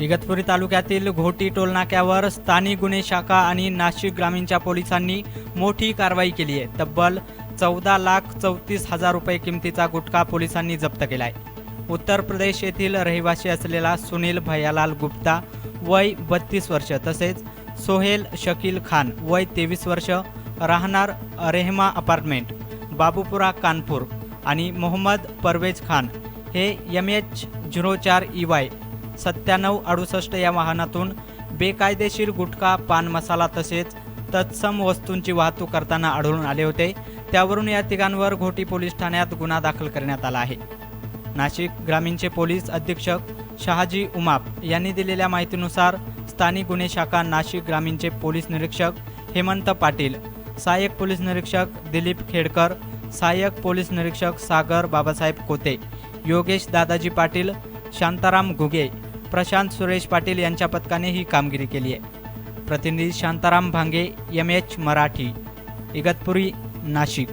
इगतपुरी तालुक्यातील घोटी टोलनाक्यावर स्थानिक गुन्हे शाखा आणि नाशिक ग्रामीणच्या पोलिसांनी मोठी कारवाई केली आहे. तब्बल चौदा लाख चौतीस हजार रुपये किमतीचा गुटखा पोलिसांनी जप्त केला आहे उत्तर प्रदेश येथील रहिवासी असलेला सुनील भैयालाल गुप्ता वय बत्तीस वर्ष तसेच सोहेल शकील खान वय तेवीस वर्ष राहणार रेहमा अपार्टमेंट बाबूपुरा कानपूर आणि मोहम्मद परवेज खान हे एम एच झिरो चार ई वाय सत्त्याण्णव अडुसष्ट या वाहनातून बेकायदेशीर गुटखा पान मसाला तसेच तत्सम वस्तूंची वाहतूक करताना आढळून आले होते. त्यावरून या तिघांवर घोटी पोलीस ठाण्यात गुन्हा दाखल करण्यात आला आहे. नाशिक ग्रामीणचे पोलीस अधीक्षक शहाजी उमाप यांनी दिलेल्या माहितीनुसार स्थानिक गुन्हे शाखा नाशिक ग्रामीणचे पोलीस निरीक्षक हेमंत पाटील सहाय्यक पोलीस निरीक्षक दिलीप खेडकर सहाय्यक पोलीस निरीक्षक सागर बाबासाहेब कोते योगेश दादाजी पाटील शांताराम घुगे प्रशांत सुरेश पाटील यांच्या पथकाने ही कामगिरी केली आहे. प्रतिनिधी शांताराम भांगे एम एच मराठी इगतपुरी नाशिक.